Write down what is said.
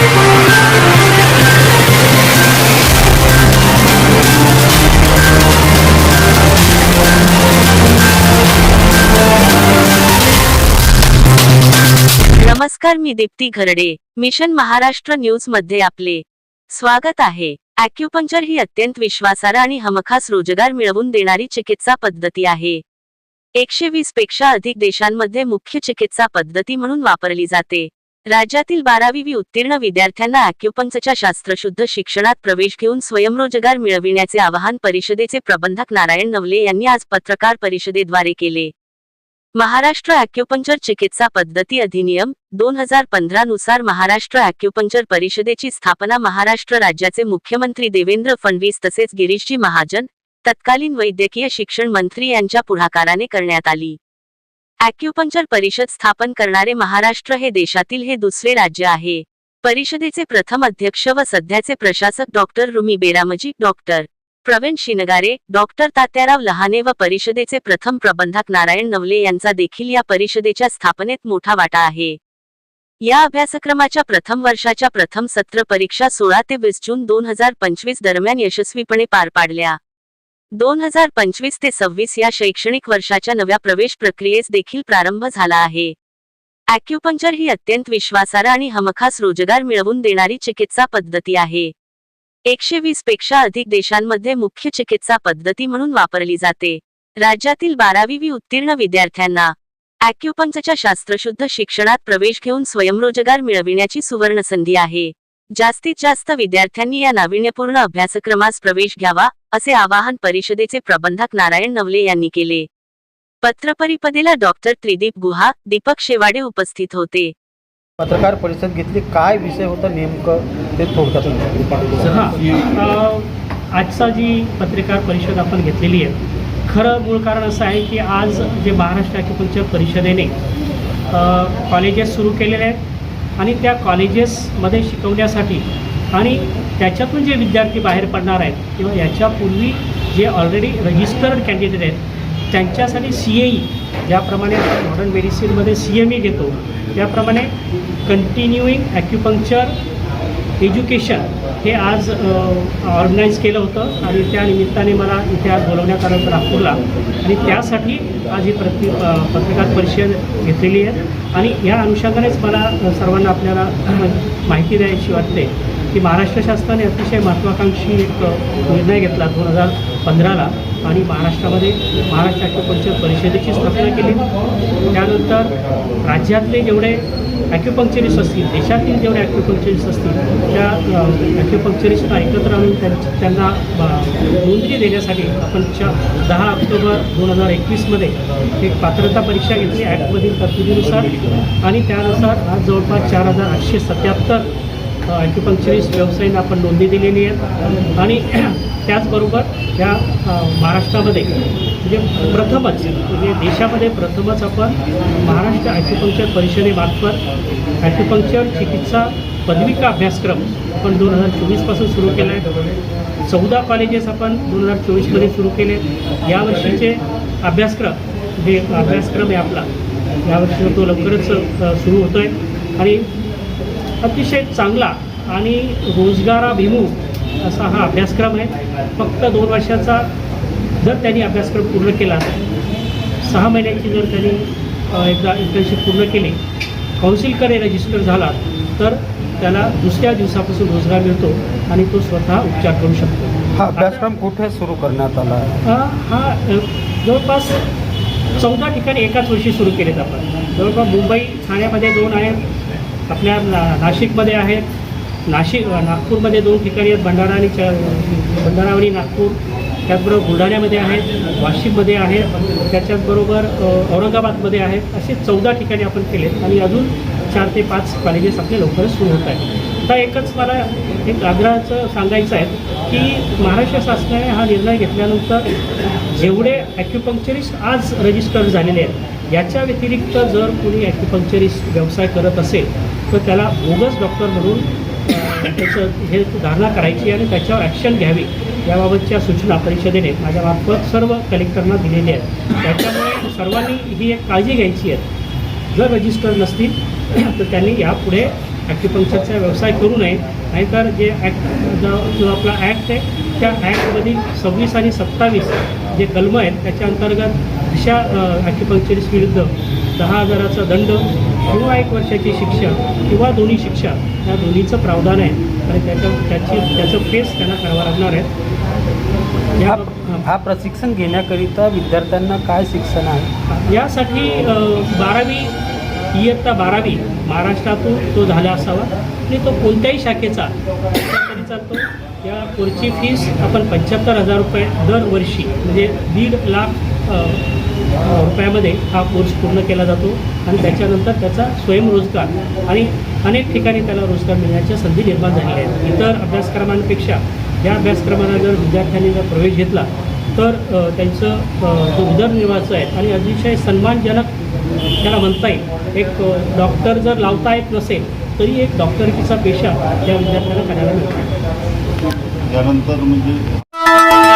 नमस्कार मी दीप्ती घरडे. मिशन महाराष्ट्र न्यूजमध्ये आपले स्वागत आहे. अॅक्युपंक्चर ही अत्यंत विश्वासार्ह आणि हमखास रोजगार मिळवून देणारी चिकित्सा पद्धती आहे. एकशे वीसपेक्षा अधिक देशांमध्ये मुख्य चिकित्सा पद्धती म्हणून वापरली जाते. राज्यातील बारावी उत्तीर्ण विद्यार्थ्यांना अॅक्युपंचच्या शास्त्रशुद्ध शिक्षणात प्रवेश घेऊन स्वयंरोजगार मिळविण्याचे आवाहन परिषदेचे प्रबंधक नारायण नवले यांनी आज पत्रकार परिषदेद्वारे केले. महाराष्ट्र अॅक्युपंचर चिकित्सा पद्धती अधिनियम दोन हजार पंधरा नुसार महाराष्ट्र अॅक्युपंचर परिषदेची स्थापना महाराष्ट्र राज्याचे मुख्यमंत्री देवेंद्र फडणवीस तसेच गिरीशजी महाजन तत्कालीन वैद्यकीय शिक्षण मंत्री यांच्या पुढाकाराने करण्यात आली. अॅक्युपंक्चर परिषद स्थापन करणारे महाराष्ट्र हे देशातील हे दुसरे राज्य आहे. परिषदेचे प्रथम अध्यक्ष व सध्याचे प्रशासक doctor Rumi Beramji doctor Pravin Shingare doctor Tatyarao Lahane व परिषदेचे प्रथम प्रबंधक नारायण नवले यांचा देखील या परिषदेच्या स्थापनेत मोठा वाटा आहे. या अभ्यासक्रमाच्या प्रथम वर्षाच्या प्रथम सत्र परीक्षा सोळा ते वीस जून दोन हजार पंचवीस दरम्यान यशस्वीपणे पार पाडल्या. दोन हजार पंचवीस ते सव्वीस या शैक्षणिक वर्षाच्या नव्या प्रवेश प्रक्रियेस देखील प्रारंभ झाला आहे. ॲक्युपंक्चर ही अत्यंत विश्वासार्ह आणि हमखास रोजगार मिळवून देणारी चिकित्सा पद्धती आहे. एकशे वीसपेक्षा अधिक देशांमध्ये मुख्य चिकित्सा पद्धती म्हणून वापरली जाते. राज्यातील बारावी उत्तीर्ण विद्यार्थ्यांना ॲक्युपंक्चरच्या शास्त्रशुद्ध शिक्षणात प्रवेश घेऊन स्वयंरोजगार मिळविण्याची सुवर्ण संधी आहे. जास्तीत जास्त विद्यार्थ्यांनी या नाविन्यपूर्ण अभ्यासक्रमास प्रवेश घ्यावा असे आवाहन परिषदेचे प्रबंधक नारायण नवले यांनी केले. पत्रपरिषदेला डॉक्टर त्रिदीप गुहा दीपक शेवाडे उपस्थित होते. पत्रकार परिषद घेतली काय विषय होता नेमकं? ते थोडक्यात हां. आजचा जी पत्रकार परिषद आपण घेतलेली आहे खरं मूळ कारण असं आहे की आज जे महाराष्ट्र ॲक्युपंक्चर परिषदेने कॉलेजेस सुरू केलेले आहेत आणि त्या कॉलेजेसमध्ये शिकवण्यासाठी आणि त्याच्यातून जे विद्यार्थी बाहेर पडणार आहेत किंवा याच्यापूर्वी जे ऑलरेडी रजिस्टर्ड कॅन्डिडेट आहेत त्यांच्यासाठी सी ए ई ज्याप्रमाणे आपण मॉडर्न मेडिसिनमध्ये सी एम ई घेतो त्याप्रमाणे कंटिन्युईंग ॲक्युपंक्चर एज्युकेशन हे आज ऑर्गनाईज केलं होतं आणि त्या निमित्ताने मला इथे आज बोलवण्यात आलं होतं नागपूरला. आणि त्यासाठी आज ही प्रति पत्रकार परिषद घेतलेली आहे. आणि या अनुषंगानेच मला सर्वांना आपल्याला माहिती द्यायची वाटते. की महाराष्ट्र शासनाने अतिशय महत्त्वाकांक्षी एक निर्णय घेतला दोन हजार पंधराला आणि महाराष्ट्रामध्ये महाराष्ट्र ॲक्युपंक्चर परिषदेची स्थापना केली. त्यानंतर राज्यातले जेवढे ॲक्युपंक्चरिस्ट असतील देशातील जेवढे ॲक्युपंक्चरिस्ट असतील त्या ॲक्युपंक्चरिस्टना एकत्र आणून त्यांची त्यांना नोंदणी देण्यासाठी आपण च्या दहा ऑक्टोबर दोन हजार एकवीसमध्ये एक पात्रता परीक्षा घेतली. ॲक्टमधील तरतुदीनुसार आणि त्यानुसार आज जवळपास चार हजार आठशे सत्याहत्तर ॲक्युपंक्चरिस्ट व्यवसायानं आपण नोंदणी दिलेली आहे आणि त्याचबरोबर ह्या महाराष्ट्रामध्ये म्हणजे प्रथमच म्हणजे देशामध्ये प्रथमच आपण महाराष्ट्र ॲक्युपंक्चर परिषदेमार्फत ॲक्युपंक्चर चिकित्सा पदविका अभ्यासक्रम आपण दोन हजार चोवीसपासून सुरू केला आहे. चौदा कॉलेजेस आपण दोन हजार चोवीसमध्ये सुरू केले यावर्षीचे अभ्यासक्रम जे अभ्यासक्रम आहे आपला यावर्षी तो लवकरच सुरू होतो आहे आणि अतिशय चांगला आणि रोजगाराभिमुख असा हा अभ्यासक्रम आहे. फक्त दोन वर्षाचा जर त्यांनी अभ्यासक्रम पूर्ण केला सहा महिन्याची जर त्यांनी एकदा इंटर्नशिप पूर्ण केली कौन्सिलकडे रजिस्टर झाला तर त्याला दुसऱ्या दिवसापासून रोजगार मिळतो आणि तो स्वतः उपचार करू शकतो. हा अभ्यासक्रम कुठे सुरू करण्यात आला? हा हा जवळपास चौदा ठिकाणी एकाच वर्षी सुरू केलेत आपण. जवळपास मुंबई ठाण्यामध्ये दोन आहेत आपल्या ना नाशिकमध्ये आहेत. नाशिक नागपूरमध्ये दोन ठिकाणी आहेत. भंडारा आणि च भंडारा आणि नागपूर. त्याचबरोबर बुलढाण्यामध्ये आहेत. वाशिममध्ये आहे त्याच्याचबरोबर औरंगाबादमध्ये आहेत. असे चौदा ठिकाणी आपण केले आणि अजून चार ते पाच कॉलेजेस आपले लवकरच सुरू होत आहेत. आता एकच मला एक आग्रहाचं सांगायचं आहे की महाराष्ट्र शासनाने हा निर्णय घेतल्यानंतर जेवढे ॲक्युपंक्चरिस्ट आज रजिस्टर झालेले आहेत याच्या व्यतिरिक्त जर कोणी ॲक्युपंक्चरिस्ट व्यवसाय करत असेल तर त्याला बोगस डॉक्टर म्हणून त्याचं हे धारणा करायची आणि त्याच्यावर ॲक्शन घ्यावी याबाबतच्या सूचना परिषदेने माझ्यामार्फत सर्व कलेक्टरना दिलेल्या आहेत. त्याच्यामुळे सर्वांनी ही एक काळजी घ्यायची आहे. जर रजिस्टर नसतील तर त्यांनी यापुढे ॲक्युपंक्चरचा व्यवसाय करू नये. नाहीतर जे ॲक्ट जो आपला ॲक्ट आहे त्या ॲक्टमधील सव्वीस आणि सत्तावीस जे कलम आहेत त्याच्या अंतर्गत अशा ॲक्युपंक्चरिस्ट विरुद्ध दहा हजाराचा दंड किंवा एक वर्षाची शिक्षा किंवा दोन्ही शिक्षा या दोन्हीचं प्रावधान आहे. आणि त्याच्या त्याची त्याचं फेस त्यांना करावं लागणार आहे. या हा प्रशिक्षण घेण्याकरिता विद्यार्थ्यांना काय शिक्षण आहे? यासाठी बारावी इयत्ता बारावी महाराष्ट्रातून तो झाला असावा. आणि तो कोणत्याही शाखेचा चालतो या कोर्सची फीस आपण पंच्याहत्तर हजार रुपये दरवर्षी म्हणजे दीड लाख रुपयामध्ये हा कोर्स पूर्ण केला जातो आणि त्याच्यानंतर त्याचा स्वयंरोजगार आणि अनेक ठिकाणी त्याला रोजगार मिळण्याच्या संधी निर्माण झालेल्या आहेत. इतर अभ्यासक्रमांपेक्षा या अभ्यासक्रमाला जर विद्यार्थ्यांनी जर प्रवेश घेतला तर त्यांचं जो उदरनिर्वाहाचं आहे आणि अतिशय सन्मानजनक त्याला म्हणता येईल. एक डॉक्टर जर लावता येत नसेल तरी एक डॉक्टरकीचा पेशा त्या विद्यार्थ्याला करायला मिळतो. यानंतर म्हणजे